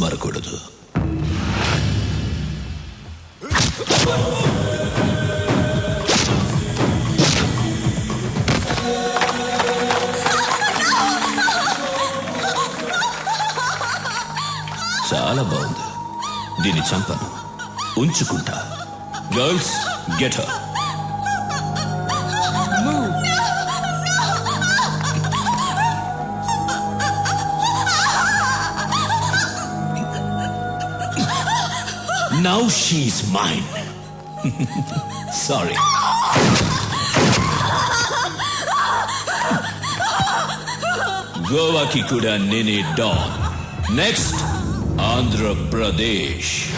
మరకూడదు చాలా బాగుంది. దీన్ని చంపను. ఉంచుకుంటా. Girls get her Now she's mine. Sorry. గోవాకి కూడా నేనే డాన్ నెక్స్ట్ ఆంధ్రప్రదేశ్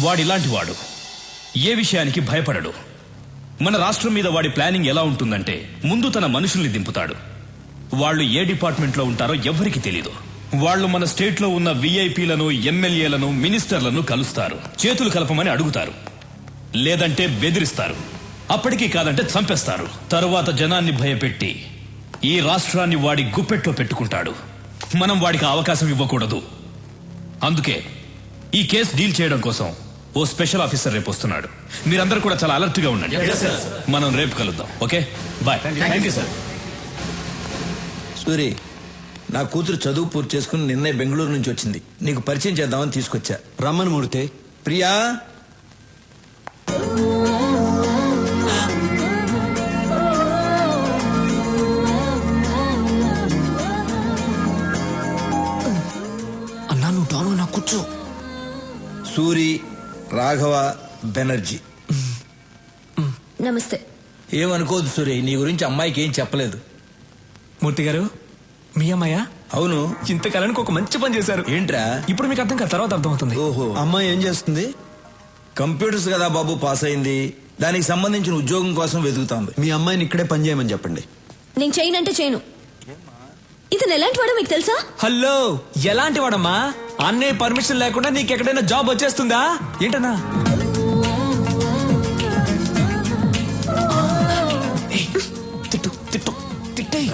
వాడిలాంటి వాడు ఏ విషయానికి భయపడడు. మన రాష్ట్రం మీద వాడి ప్లానింగ్ ఎలా ఉంటుందంటే ముందు తన మనుషుల్ని దింపుతాడు. వాళ్ళు ఏ డిపార్ట్మెంట్లో ఉంటారో ఎవరికి తెలీదు. వాళ్ళు మన స్టేట్లో ఉన్న విఐపీలను ఎమ్మెల్యేలను మినిస్టర్లను కలుస్తారు. చేతులు కలపమని అడుగుతారు. లేదంటే బెదిరిస్తారు. అప్పటికీ కాదంటే చంపేస్తారు. తరువాత జనాన్ని భయపెట్టి ఈ రాష్ట్రాన్ని వాడి గుప్పెట్లో పెట్టుకుంటాడు. మనం వాడికి అవకాశం ఇవ్వకూడదు. అందుకే ఈ కేసు డీల్ చేయడం కోసం ఓ స్పెషల్ ఆఫీసర్ రేపు వస్తున్నాడు. మీరందరూ కూడా చాలా అలర్ట్గా ఉండండి మనం రేపు కలుద్దాం. Okay? Bye. Thank you sir Suri నా కూతురు చదువు పూర్తి చేసుకుని నిన్నే బెంగళూరు నుంచి వచ్చింది. నీకు పరిచయం చేద్దామని తీసుకొచ్చా. రమ్మని మూర్తి. ప్రియా! అన్నా నువ్వు డాను నా కూర్చో. సూరి రాఘవ బెనర్జీ. నమస్తే. ఏమనుకోదు సూరి నీ గురించి అమ్మాయికి ఏం చెప్పలేదు. మూర్తి గారు మీ అమ్మాయ? అవును. ఇంతకాలానికి ఒక మంచి పని చేశారు. ఏంట్రా? ఇప్పుడు మీకు అర్థం కాదు తర్వాత అర్థమవుతుంది. ఓహో. అమ్మాయి ఏం చేస్తుంది? కంప్యూటర్స్ కదా బాబు పాస్ అయింది. దానికి సంబంధించిన ఉద్యోగం కోసం వెతుకుతాంది. మీ అమ్మాయిని ఇక్కడే పని చేయమని చెప్పండి. నేను చేయనంటే చేయను. ఇతను ఎలాంటి వాడో మీకు తెలుసా? హలో ఎలాంటి వాడమ్మా? అన్నయ్య పర్మిషన్ లేకుండా నీకు ఎక్కడైనా జాబ్ వచ్చేస్తుందా? ఏంటన్నా?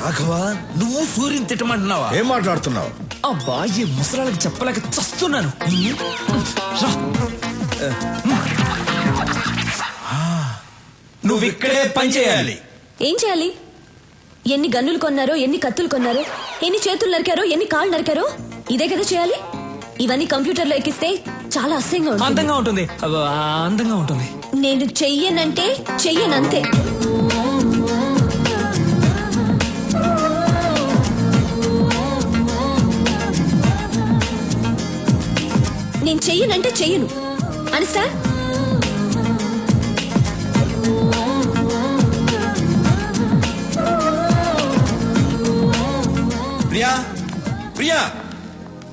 రాఘవ నువ్వు సూర్యుని తిట్టమంటున్నావా? ఏం మాట్లాడుతున్నావు? అబ్బా ఈ ముసలాళ్ళకి చెప్పలేక చస్తున్నాను. రా. నువ్వు ఇక్కడే పని చేయాలి. ఏం చేయాలి? ఎన్ని గన్నులు కొన్నారో ఎన్ని కత్తులు కొన్నారో ఎన్ని చేతులు నరికారో ఎన్ని కాళ్ళు నరికారో ఇదే కదా చేయాలి? ఇవన్నీ కంప్యూటర్లో ఎక్కిస్తే చాలా అసహ్యంగా ఉంటుంది. అందంగా ఉంటుంది. అబ్బా, అందంగా ఉంటుంది. నేను చెయ్యనంటే చెయ్యనంతే. చెయ్యనంటే చెయ్యను. అండర్స్టాండ్ ప్రియా ప్రియా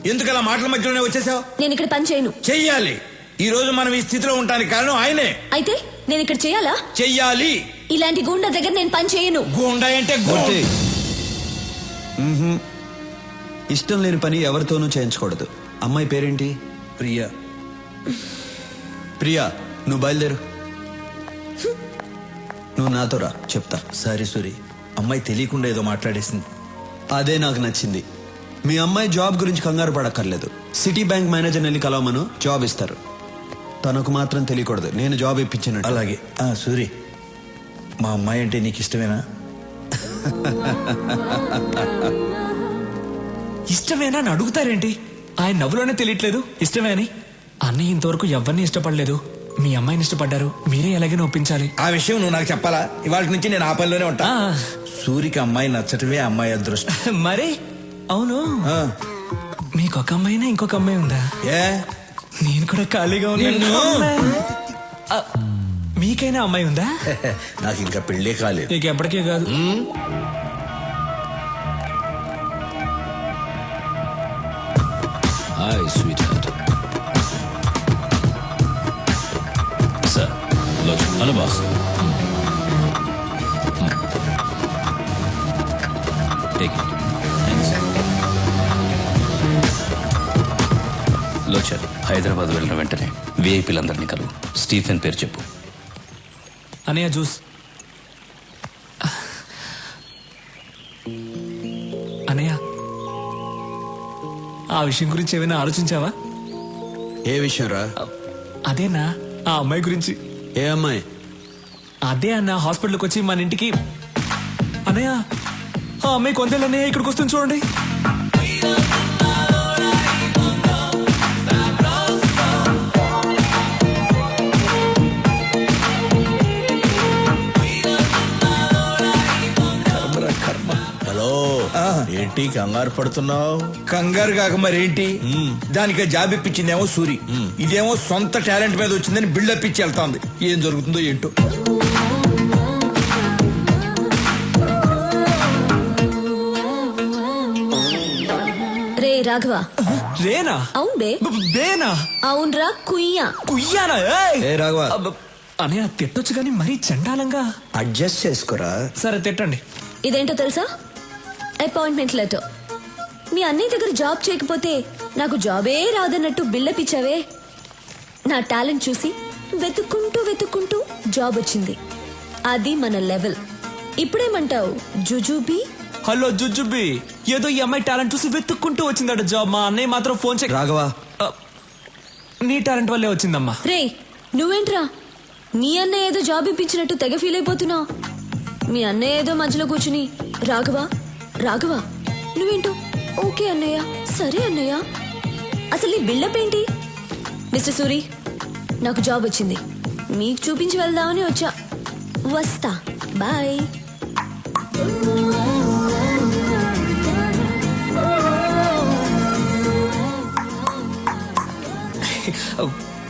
ఎందుకలా మాటల మధ్యలోనే వచ్చేసావు? నేను ఇక్కడ పని చేయను. చెయ్యాలి. ఈ రోజు మనం ఈ స్థితిలో ఉండడానికి కారణం ఆయనే. అయితే నేను ఇక్కడ చేయాలా చెయ్యాలి. ఇలాంటి గుండా దగ్గర నేను పని చేయను. గోండా అంటే మ్మ్హ్మ్. ఇష్టం లేని పని ఎవరితోనూ చేయించకూడదు. అమ్మాయి పేరేంటి? ప్రియా. ప్రియా నువ్వు బయలుదేరు. నువ్వు నాతో రా చెప్తా. సారీ సూరి. అమ్మాయి తెలియకుండా ఏదో మాట్లాడేసింది. అదే నాకు నచ్చింది. మీ అమ్మాయి జాబ్ గురించి కంగారు పడక్కర్లేదు. సిటీ బ్యాంక్ మేనేజర్ వెళ్ళి కలవమను జాబ్ ఇస్తారు. తనకు మాత్రం తెలియకూడదు. నేను జాబ్ ఇప్పించినట్టు. అలాగే. ఆ సూరి. మా అమ్మాయి అంటే నీకు ఇష్టమేనా? ఇష్టమేనా అని అడుగుతారేంటి? ఆయన నవ్వులోనే తెలియట్లేదు. ఇష్టమే అని. అన్నయ్య ఇంతవరకు ఎవరిని ఇష్టపడలేదు? మీ అమ్మాయిని ఇష్టపడ్డారు. మీరే ఎలాగైనా ఒప్పించాలి. ఆ విషయం నువ్వు నాకు చెప్పాలా? ఇవాళ నుంచి నేను ఆ పనిలోనే ఉంటా. సూరికి అమ్మాయి నచ్చటమే అమ్మాయి అదృష్టం. మరి? అవును. మీకు ఒక అమ్మాయినా ఇంకొక అమ్మాయి ఉందా? ఏ? నేను కూడా ఖాళీగా ఉన్నాను. మీకైనా అమ్మాయి ఉందా? నాకు ఇంకా పెళ్ళే కాలేదు. నీకు ఎప్పటికే కాదు. Hi sweet take it thanks Lochan Hyderabad వెళ్ళిన వెంటనే విఐపీలందరినీ కలువు. స్టీఫెన్ పేరు చెప్పు. అనయ్య జ్యూస్ అనయ్య ఆ విషయం గురించి ఏమైనా ఆలోచించావా? ఏ విషయం రా అదేనా? ఆ అమ్మాయి గురించి. ఏ అమ్మాయి? అదే అన్న హాస్పిటల్కి వచ్చి మన ఇంటికి. అన్నయ్య ఆ అమ్మాయి కొందేళ్ళు అన్నయ్య ఇక్కడికి వస్తుంది చూడండి. హలో ఏంటి కంగారు పడుతున్నావు? కంగారు కాక మరేంటి? దానికి జాబ్ ఇప్పించిందేమో సూరి. ఇదేమో సొంత టాలెంట్ మీద వచ్చిందని బిల్డప్ ఇచ్చి వెళ్తాంది. ఏం జరుగుతుందో ఏంటో. రాఘవ. రేనా అవును బే. బేనా అవునరా కుయ్యా. కుయ్యానా? ఏయ్! ఏ రాఘవ. అన్నయ్య తిట్టొచ్చు కానీ మరీ చండాలంగా. అడ్జస్ట్ చేసుకోరా? సరే తిట్టండి. ఇదేంటో తెలుసా? అపాయింట్మెంట్ లెటర్ మీ అన్నయ్య దగ్గర జాబ్ చేయకపోతే నాకు జాబే రాదన్నట్టు బిల్డప్ ఇచ్చావే నా టాలెంట్ చూసి వెతుక్కుంటూ వెతుక్కుంటూ జాబ్ వచ్చింది. అది మన లెవెల్. ఇప్పుడేమంటావు? జుజుబీ? హలో జుజుబి ఏదో ఈ అమ్మాయి టాలెంట్ చూసి వెతుక్కుంటూ వచ్చిందట జాబ్. మా అన్నయ్య మాత్రం ఫోన్ చేయ రాఘవ. నీ టాలెంట్ వల్లే వచ్చిందమ్మా. రే నువ్వేంట్రా? మీ అన్నయ్య ఏదో జాబ్ ఇప్పించినట్టు తెగ ఫీల్ అయిపోతున్నావు మీ అన్నయ్య ఏదో మధ్యలో కూర్చుని రాఘవా రాఘవా నువ్వేంటో? ఓకే అన్నయ్య సరే అన్నయ్య. అసలు నీ బిల్డప్ ఏంటి? మిస్టర్ సూరి నాకు జాబ్ వచ్చింది. మీకు చూపించి వెళ్దామని వచ్చా. వస్తా. బాయ్.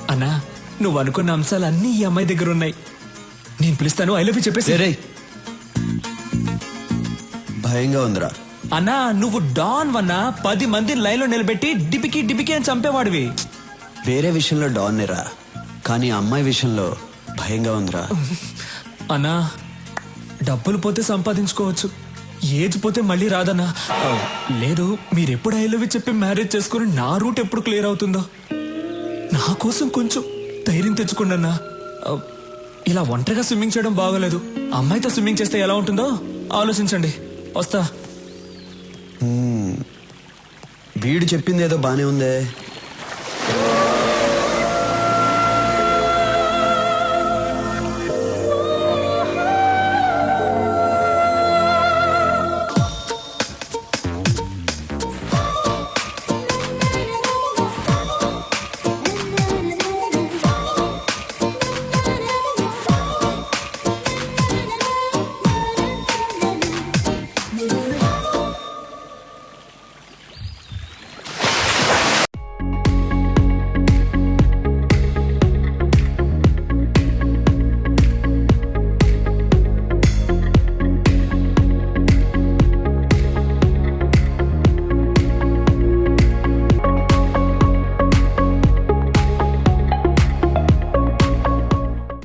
అన్నా నువ్వు అనుకున్న అంశాలు అన్నీ ఈ అమ్మాయి దగ్గర ఉన్నాయి నేను పిలుస్తాను ఐ లవ్ యూ చెప్పేసి. భయంగా ఉందిరా. అన్నా నువ్వు డాన్ వన్నా పది మంది లైన్లో నిలబెట్టి డిపికి డిపికి అని చంపేవాడివి. వేరే విషయంలో డాన్ రా కానీ అమ్మాయి విషయంలో భయంగా ఉందిరా. అన్నా డబ్బులు పోతే సంపాదించుకోవచ్చు. ఏజ్ పోతే మళ్ళీ రాదన్నా. లేదు మీరెప్పుడు ఐ లవ్ యూ చెప్పి మ్యారేజ్ చేసుకుని నా రూట్ ఎప్పుడు క్లియర్ అవుతుందో? నా కోసం కొంచెం ధైర్యం తెచ్చుకోండి అన్నా ఇలా ఒంటరిగా స్విమ్మింగ్ చేయడం బాగోలేదు. అమ్మాయితో స్విమ్మింగ్ చేస్తే ఎలా ఉంటుందో ఆలోచించండి. వస్తా. వీడు చెప్పింది ఏదో బానే ఉందే.